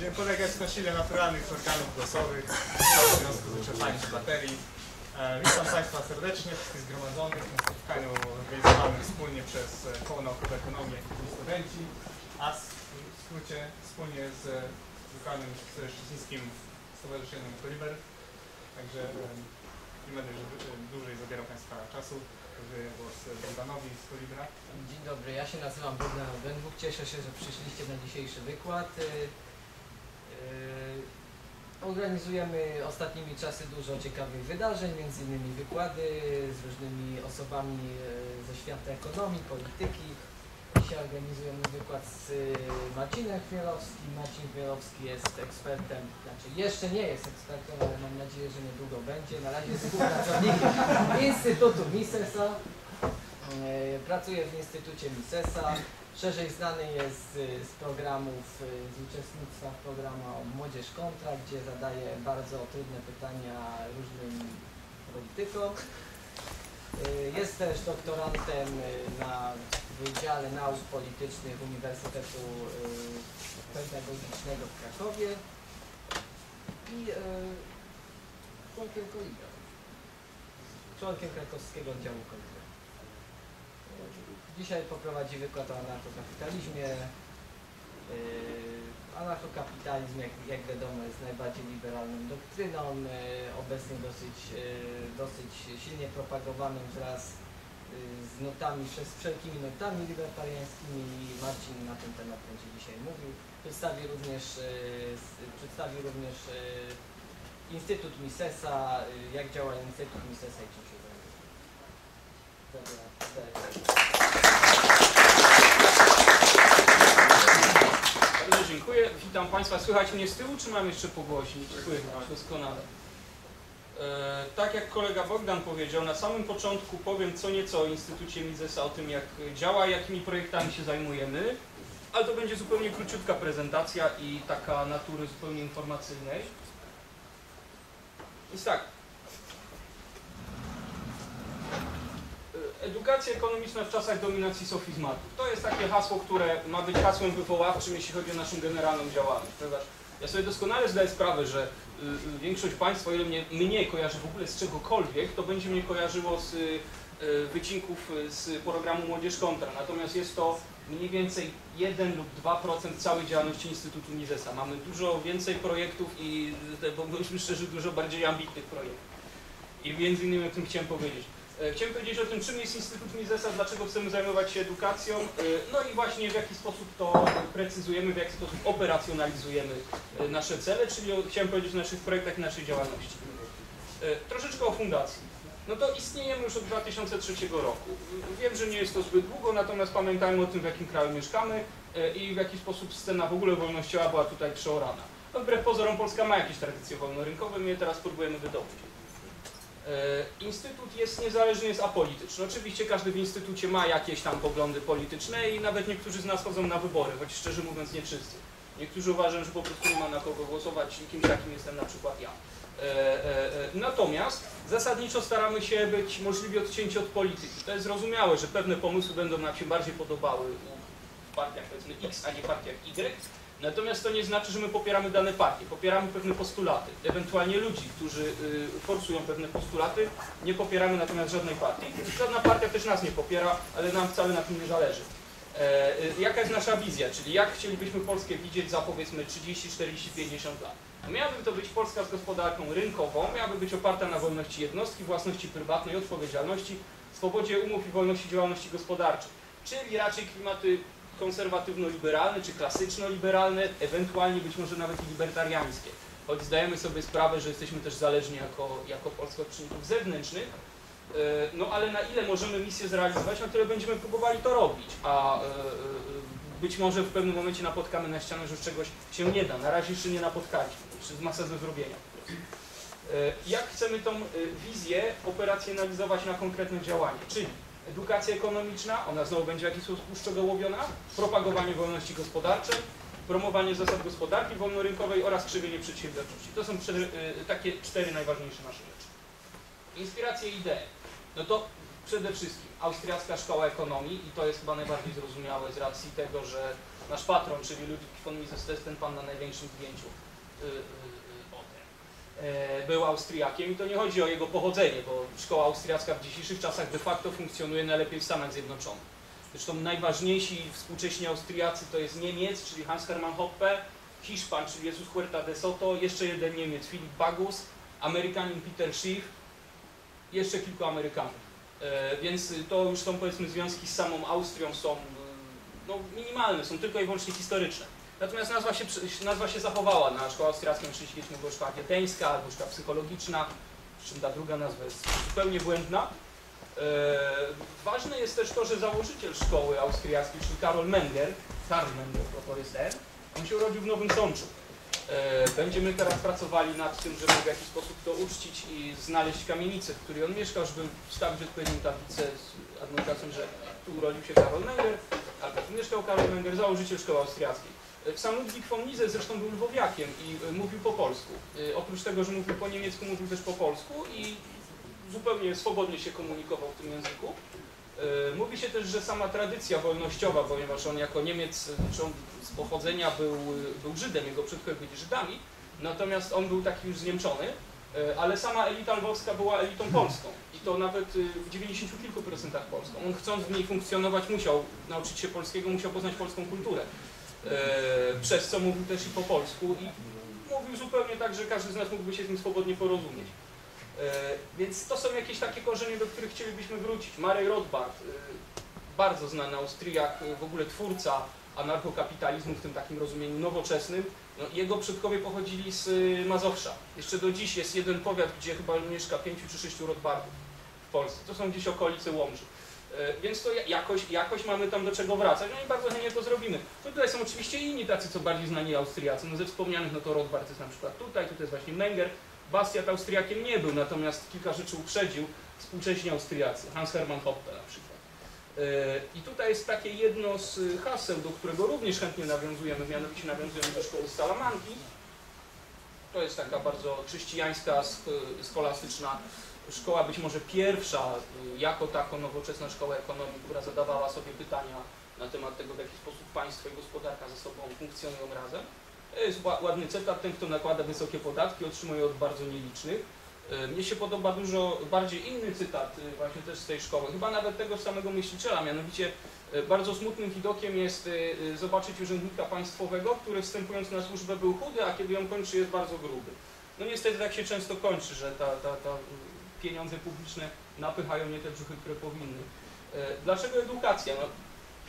Będziemy polegać na sile naturalnych organów głosowych w związku z wyczerpaniem się baterii. E, witam Państwa serdecznie, wszystkich zgromadzonych na spotkaniu organizowanym wspólnie przez e, Koło Naukowe Ekonomii i Studenci, a w skrócie wspólnie z lokalnym, Szczecińskim Stowarzyszeniem Koliber. Także e, nie będę już e, dłużej zabierał Państwa czasu. Głos Bogdanowi z Kolibra. Dzień dobry, ja się nazywam Bogdan Odenbuk. Cieszę się, że przyszliście na dzisiejszy wykład. Y, y, Organizujemy ostatnimi czasy dużo ciekawych wydarzeń, między innymi wykłady z różnymi osobami y, ze świata ekonomii, polityki. Dzisiaj organizujemy wykład z y, Marcinem Chmielowskim. Marcin Chmielowski jest ekspertem, znaczy jeszcze nie jest ekspertem, ale mam nadzieję, że niedługo będzie. Na razie jest współpracownikiem Instytutu Misesa. E, Pracuje w Instytucie Misesa. Szerzej znany jest z, programów, y, z uczestnictwa w programu Młodzież Kontra, gdzie zadaje bardzo trudne pytania różnym politykom. Y, Jest też doktorantem na Wydziale Nauk Politycznych Uniwersytetu Pedagogicznego w Krakowie i członkiem Kolibra, członkiem krakowskiego oddziału Kolibra. Dzisiaj poprowadzi wykład o anarchokapitalizmie. Yy, Anarchokapitalizm, jak, jak wiadomo, jest najbardziej liberalną doktryną, yy, obecnie dosyć, yy, dosyć silnie propagowanym wraz z notami, przez wszelkimi notami libertariańskimi i Marcin na ten temat będzie dzisiaj mówił. Przedstawi również, przedstawi również Instytut Misesa, jak działa Instytut Misesa i czym się zajmuje. Bardzo dziękuję. Witam Państwa. Słychać mnie z tyłu, czy mam jeszcze pogłośnić? Słychać, doskonale. E, tak jak kolega Bogdan powiedział, na samym początku powiem co nieco o Instytucie Misesa, o tym jak działa, jakimi projektami się zajmujemy, ale to będzie zupełnie króciutka prezentacja i taka natury zupełnie informacyjnej. Więc tak, Edukacja ekonomiczna w czasach dominacji sofizmatów. To jest takie hasło, które ma być hasłem wywoławczym, jeśli chodzi o naszą generalną działalność. Ponieważ ja sobie doskonale zdaję sprawę, że y, y, większość Państwa, ile mnie, mnie kojarzy w ogóle z czegokolwiek, to będzie mnie kojarzyło z y, wycinków z programu Młodzież Kontra. Natomiast jest to mniej więcej 1 lub 2% całej działalności Instytutu Misesa. Mamy dużo więcej projektów i, bo bądźmy szczerzy, dużo bardziej ambitnych projektów. I między innymi o tym chciałem powiedzieć. E, Chciałem powiedzieć o tym, czym jest Instytut Misesa, dlaczego chcemy zajmować się edukacją, e, no i właśnie w jaki sposób to precyzujemy, w jaki sposób operacjonalizujemy e, nasze cele, czyli chciałem powiedzieć o naszych projektach i naszej działalności. Troszeczkę o fundacji. No to istniejemy już od 2003 roku. Wiem, że nie jest to zbyt długo, natomiast pamiętajmy o tym, w jakim kraju mieszkamy i w jaki sposób scena w ogóle wolnościowa była tutaj przeorana. No, wbrew pozorom Polska ma jakieś tradycje wolnorynkowe, my je teraz próbujemy wydobyć. E, Instytut jest niezależny, jest apolityczny. Oczywiście każdy w instytucie ma jakieś tam poglądy polityczne i nawet niektórzy z nas chodzą na wybory, choć szczerze mówiąc nie wszyscy. Niektórzy uważają, że po prostu nie ma na kogo głosować i kimś takim jestem na przykład ja. E, e, Natomiast zasadniczo staramy się być możliwie odcięci od polityki. To jest zrozumiałe, że pewne pomysły będą nam się bardziej podobały w partiach powiedzmy X, a nie partiach Y. Natomiast to nie znaczy, że my popieramy dane partie. Popieramy pewne postulaty, ewentualnie ludzi, którzy y, forsują pewne postulaty. Nie popieramy natomiast żadnej partii. Żadna partia też nas nie popiera, ale nam wcale na tym nie zależy. E, y, jaka jest nasza wizja, czyli jak chcielibyśmy Polskę widzieć za powiedzmy 30, 40, 50 lat? No miałaby to być Polska z gospodarką rynkową, miałaby być oparta na wolności jednostki, własności prywatnej, odpowiedzialności, swobodzie umów i wolności działalności gospodarczej. Czyli raczej klimaty konserwatywno-liberalne czy klasyczno-liberalne, ewentualnie być może nawet i libertariańskie. Choć zdajemy sobie sprawę, że jesteśmy też zależni jako, jako Polska od czynników zewnętrznych, e, no ale na ile możemy misję zrealizować, na tyle będziemy próbowali to robić, a e, e, być może w pewnym momencie napotkamy na ścianę, że czegoś się nie da. Na razie jeszcze nie napotkaliśmy, jeszcze masa do zrobienia. Jak chcemy tą wizję operacjonalizować na konkretne działanie, czyli edukacja ekonomiczna, ona znowu będzie w jakiś sposób uszczegółowiona, propagowanie wolności gospodarczej, promowanie zasad gospodarki wolnorynkowej oraz krzywienie przedsiębiorczości. To są y, takie cztery najważniejsze nasze rzeczy. Inspiracje i idee. No to przede wszystkim austriacka szkoła ekonomii i to jest chyba najbardziej zrozumiałe z racji tego, że nasz patron, czyli Ludwik von Mises, to jest ten pan na największym zdjęciu. E, Był Austriakiem i to nie chodzi o jego pochodzenie, bo szkoła austriacka w dzisiejszych czasach de facto funkcjonuje najlepiej w Stanach Zjednoczonych. Zresztą najważniejsi współcześni Austriacy to jest Niemiec, czyli Hans Hermann Hoppe, Hiszpan, czyli Jesus Huerta de Soto, jeszcze jeden Niemiec, Philip Bagus, Amerykanin Peter Schiff, jeszcze kilku Amerykanów. E, Więc to już są powiedzmy związki z samą Austrią są e, no, minimalne, są tylko i wyłącznie historyczne. Natomiast nazwa się, nazwa się zachowała na szkołę austriacką, czyli była szkoła wiedeńska albo szkoła psychologiczna, przy czym ta druga nazwa jest zupełnie błędna. E, ważne jest też to, że założyciel szkoły austriackiej, czyli Karol Menger, Karl Menger, to jest ten, on się urodził w Nowym Sączu. E, Będziemy teraz pracowali nad tym, żeby w jakiś sposób to uczcić i znaleźć kamienicę, w której on mieszkał, żeby wstawić odpowiednią tablicę z adnotacją, że tu urodził się Karol Menger, albo tu mieszkał Karol Menger, założyciel szkoły austriackiej. Sam Ludwik von Mises zresztą był lwowiakiem i e, mówił po polsku. E, Oprócz tego, że mówił po niemiecku, mówił też po polsku i zupełnie swobodnie się komunikował w tym języku. E, Mówi się też, że sama tradycja wolnościowa, ponieważ on jako Niemiec, czy on z pochodzenia był, był Żydem, jego przodkowie byli Żydami, natomiast on był taki już zniemczony, ale sama elita lwowska była elitą polską i to nawet w 90 kilku procentach polską. On chcąc w niej funkcjonować musiał nauczyć się polskiego, musiał poznać polską kulturę, przez co mówił też i po polsku i mówił zupełnie tak, że każdy z nas mógłby się z nim swobodnie porozumieć. E, Więc to są jakieś takie korzenie, do których chcielibyśmy wrócić. Marek Rothbard, e, bardzo znany Austriak, e, w ogóle twórca anarchokapitalizmu w tym takim rozumieniu nowoczesnym. No, jego przodkowie pochodzili z e, Mazowsza. Jeszcze do dziś jest jeden powiat, gdzie chyba mieszka pięciu czy sześciu Rothbardów w Polsce. To są gdzieś okolice Łomży. E, Więc to ja- jakoś, jakoś mamy tam do czego wracać, no i bardzo chętnie to zrobimy. No tutaj są oczywiście inni tacy, co bardziej znani Austriacy. No ze wspomnianych, no to Rothbard jest na przykład tutaj, tutaj jest właśnie Menger. Bastiat Austriakiem nie był, natomiast kilka rzeczy uprzedził współcześni Austriacy, Hans Hermann Hoppe na przykład. E, I tutaj jest takie jedno z haseł, do którego również chętnie nawiązujemy, mianowicie nawiązujemy do szkoły Salamanki. To jest taka bardzo chrześcijańska, sch- scholastyczna szkoła, być może pierwsza y, jako tako nowoczesna szkoła ekonomii, która zadawała sobie pytania na temat tego, w jaki sposób państwo i gospodarka ze sobą funkcjonują razem. Jest ła- ładny cytat, ten kto nakłada wysokie podatki otrzymuje od bardzo nielicznych. E, Mnie się podoba dużo bardziej inny cytat e, właśnie też z tej szkoły, chyba nawet tego samego myśliciela, mianowicie bardzo smutnym widokiem jest zobaczyć urzędnika państwowego, który wstępując na służbę był chudy, a kiedy ją kończy jest bardzo gruby. No niestety tak się często kończy, że ta, ta, ta pieniądze publiczne napychają nie te brzuchy, które powinny. E, Dlaczego edukacja? No,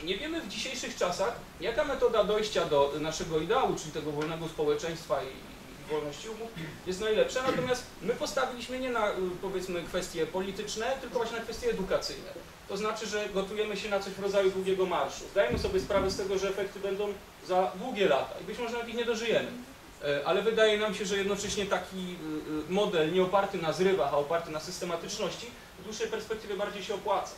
nie wiemy w dzisiejszych czasach, jaka metoda dojścia do naszego ideału, czyli tego wolnego społeczeństwa i, wolności umów, jest najlepsza, natomiast my postawiliśmy nie na y, powiedzmy kwestie polityczne, tylko właśnie na kwestie edukacyjne. To znaczy, że gotujemy się na coś w rodzaju długiego marszu. Zdajemy sobie sprawę z tego, że efekty będą za długie lata i być może nawet ich nie dożyjemy. E, Ale wydaje nam się, że jednocześnie taki y, y, model nie oparty na zrywach, a oparty na systematyczności w dłuższej perspektywie bardziej się opłaca.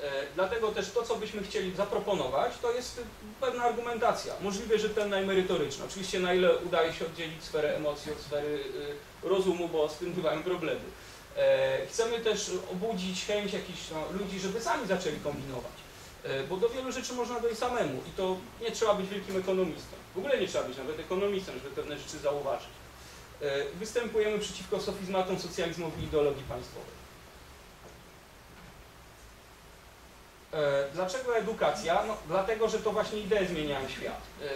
E, Dlatego też to, co byśmy chcieli zaproponować, to jest pewna argumentacja, możliwie rzetelna i merytoryczna. Oczywiście na ile udaje się oddzielić sferę emocji od sfery rozumu, bo z tym bywają problemy. E, Chcemy też obudzić chęć jakichś no, ludzi, żeby sami zaczęli kombinować. E, Bo do wielu rzeczy można dojść samemu i to nie trzeba być wielkim ekonomistą. W ogóle nie trzeba być nawet ekonomistą, żeby pewne rzeczy zauważyć. E, Występujemy przeciwko sofizmatom socjalizmowi i ideologii państwowej. E, Dlaczego edukacja? No, dlatego, że to właśnie idee zmieniają świat. E,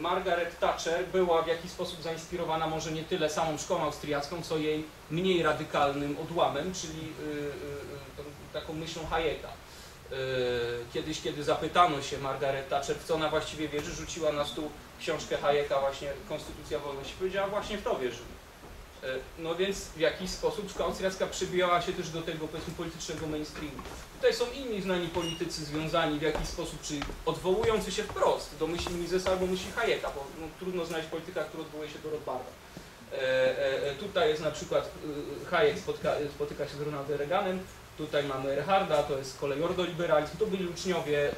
Margaret Thatcher była w jakiś sposób zainspirowana może nie tyle samą szkołą austriacką, co jej mniej radykalnym odłamem, czyli taką myślą Hayeka. E, Kiedyś, kiedy zapytano się Margaret Thatcher, w co ona właściwie wierzy, rzuciła na stół książkę Hayeka, właśnie Konstytucja Wolności. Powiedziała, właśnie w to wierzymy. E, No więc w jakiś sposób szkoła austriacka przybijała się też do tego powiedzmy politycznego mainstreamu. Tutaj są inni znani politycy związani w jakiś sposób, czy odwołujący się wprost do myśli Misesa albo myśli Hayeka, bo no, trudno znaleźć polityka, który odwołuje się do Rothbarda. E, e, e, tutaj jest na przykład e, Hayek spotka, spotyka się z Ronaldem Reaganem, tutaj mamy Erharda, to jest z kolei ordoliberalizm, to byli uczniowie, e,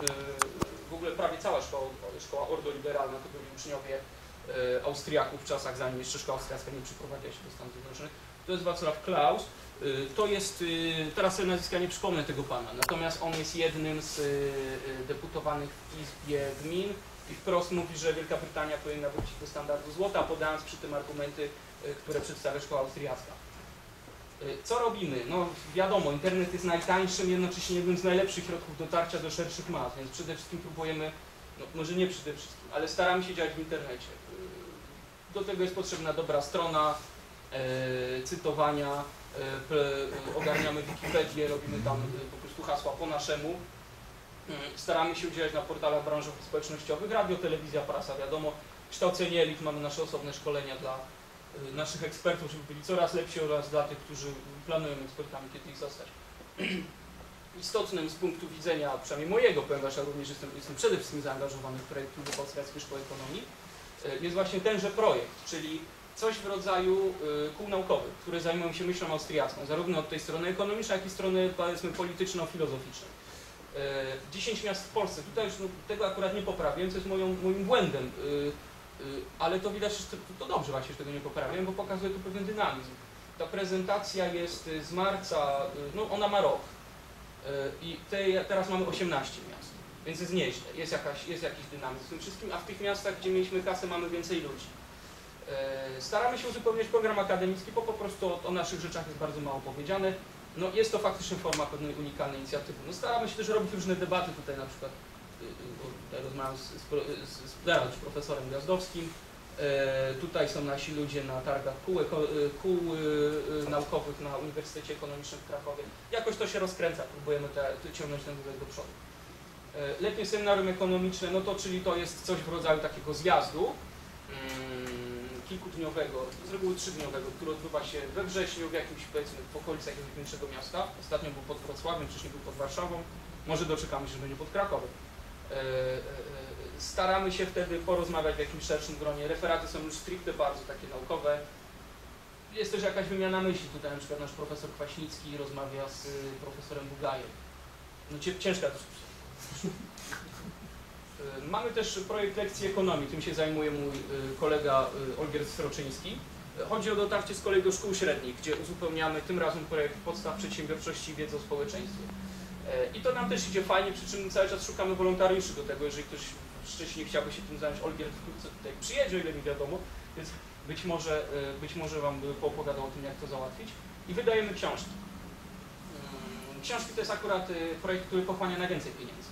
w ogóle prawie cała szkoła, szkoła ordoliberalna to byli uczniowie e, Austriaków w czasach, zanim jeszcze szkoła austriacka nie przyprowadziła się do Stanów Zjednoczonych. To jest Wacław Klaus. Y, To jest, y, teraz sobie nazwiska nie przypomnę tego pana, natomiast on jest jednym z y, y, deputowanych w Izbie Gmin i wprost mówi, że Wielka Brytania powinna wrócić do standardu złota, podając przy tym argumenty, y, które przedstawia szkoła austriacka. Y, Co robimy? No wiadomo, internet jest najtańszym, jednocześnie jednym z najlepszych środków dotarcia do szerszych mas, więc przede wszystkim próbujemy, no może nie przede wszystkim, ale staramy się działać w internecie. Y, Do tego jest potrzebna dobra strona, e, cytowania, e, ogarniamy Wikipedię, robimy tam e, po prostu hasła po naszemu. Staramy się udzielać na portalach branżowych społecznościowych, radio, telewizja, prasa, wiadomo. Kształcenie elit, mamy nasze osobne szkolenia dla naszych ekspertów, żeby byli coraz lepsi oraz dla tych, którzy planują ekspertami, kiedy ich zostać. Istotnym z punktu widzenia, przynajmniej mojego, ponieważ ja również jestem, jestem przede wszystkim zaangażowany w projekt Polskiej Szkoły Ekonomii, y, jest właśnie tenże projekt, czyli coś w rodzaju y, kół naukowych, które zajmują się myślą austriacką, zarówno od tej strony ekonomicznej, jak i strony powiedzmy polityczno-filozoficznej. E, 10 miast w Polsce. Tutaj już no, tego akurat nie poprawiłem, co jest moją, moim błędem, y, y, ale to widać, że to, dobrze właśnie, że tego nie poprawiłem, bo pokazuje tu pewien dynamizm. Ta prezentacja jest y, z marca, y, no ona ma rok Y, i te, teraz mamy 18 miast, więc jest nieźle, jest, jakaś, jest jakiś dynamizm w tym wszystkim, a w tych miastach, gdzie mieliśmy kasę, mamy więcej ludzi. Staramy się uzupełniać program akademicki, bo po prostu o, o naszych rzeczach jest bardzo mało powiedziane. No, jest to faktycznie forma pewnej unikalnej inicjatywy. No, staramy się też robić różne debaty tutaj na przykład, y, y, tutaj rozmawiam z, z, pro- z, z, teraz już profesorem Gwiazdowskim. E, tutaj są nasi ludzie na targach kół, y, kół y, y, naukowych na Uniwersytecie Ekonomicznym w Krakowie. Jakoś to się rozkręca, próbujemy te, ciągnąć ten wózek do przodu. E, letnie seminarium ekonomiczne, no to czyli to jest coś w rodzaju takiego zjazdu mm, kilkudniowego, z reguły trzydniowego, który odbywa się we wrześniu w jakimś powiedzmy w okolicach jakiegoś większego miasta. Ostatnio był pod Wrocławiem, wcześniej był pod Warszawą. Może doczekamy się, że będzie pod Krakowem. E, e, e, Staramy się wtedy porozmawiać w jakimś szerszym gronie. Referaty są już stricte bardzo takie naukowe. Jest też jakaś wymiana myśli. Tutaj na przykład nasz profesor Kwaśnicki rozmawia z profesorem Bugajem. No ciężka dyskusja. Y, Mamy też projekt lekcji ekonomii, tym się zajmuje mój kolega Olgierd Sroczyński. Chodzi o dotarcie z kolei do szkół średnich, gdzie uzupełniamy tym razem projekt podstaw przedsiębiorczości i wiedzy o społeczeństwie. E, I to nam też idzie fajnie, przy czym cały czas szukamy wolontariuszy do tego, jeżeli ktoś w Szczecinie chciałby się tym zająć, Olgierd wkrótce tutaj przyjedzie, o ile mi wiadomo, więc być może, y, być może Wam poopowiadał o tym, jak to załatwić. I wydajemy książki. Mm, Książki to jest akurat y, projekt, który pochłania najwięcej pieniędzy.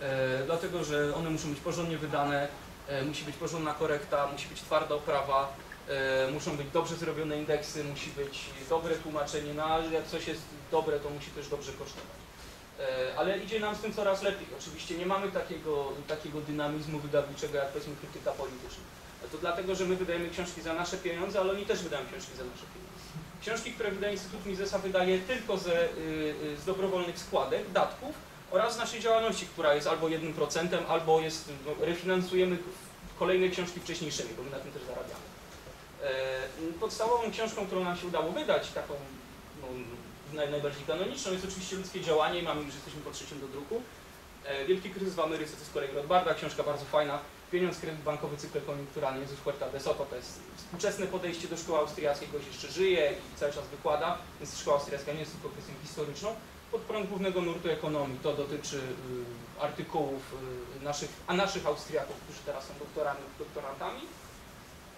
E, dlatego, że one muszą być porządnie wydane, e, musi być porządna korekta, musi być twarda oprawa, e, muszą być dobrze zrobione indeksy, musi być dobre tłumaczenie, no a jak coś jest dobre, to musi też dobrze kosztować. E, ale idzie nam z tym coraz lepiej. Oczywiście nie mamy takiego, takiego dynamizmu wydawniczego, jak powiedzmy krytyka polityczna. To dlatego, że my wydajemy książki za nasze pieniądze, ale oni też wydają książki za nasze pieniądze. Książki, które wydaje Instytut Misesa wydaje tylko ze, y, y, z dobrowolnych składek, datków oraz z naszej działalności, która jest albo 1%, albo jest, no, refinansujemy kolejne książki wcześniejszymi, bo my na tym też zarabiamy. E, Podstawową książką, którą nam się udało wydać, taką naj, najbardziej kanoniczną, jest oczywiście Ludzkie Działanie i mamy już jesteśmy po trzecim do druku. E, Wielki kryzys w Ameryce to z kolei Rothbarda, książka bardzo fajna. Pieniądz, kredyt bankowy, cykl koniunkturalny, Jezus Huerta de Soto, to jest współczesne podejście do szkoły austriackiej, gość jeszcze żyje i cały czas wykłada, więc szkoła austriacka nie jest tylko kwestią historyczną. Podprąd głównego nurtu ekonomii, to dotyczy y, artykułów y, naszych, a naszych Austriaków, którzy teraz są doktorami, doktorantami.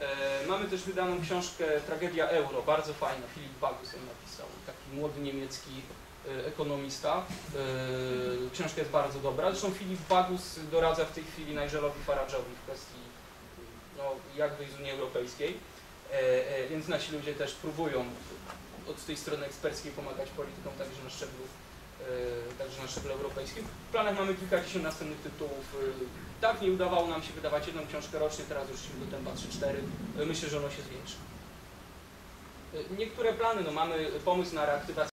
E, mamy też wydaną książkę Tragedia Euro, bardzo fajna, Filip Bagus ją napisał, taki młody niemiecki e, ekonomista. E, książka jest bardzo dobra. Zresztą Filip Bagus doradza w tej chwili Nigelowi Farage'owi w kwestii no, jak wyjść z Unii Europejskiej. Więc nasi ludzie też próbują od tej strony eksperckiej pomagać politykom także na szczeblu, także na szczeblu europejskim. W planach mamy kilkadziesiąt następnych tytułów. E, tak nie udawało nam się wydawać jedną książkę rocznie, teraz już do tempa 3-4. E, Myślę, że ono się zwiększy. E, Niektóre plany, no mamy pomysł na reaktywację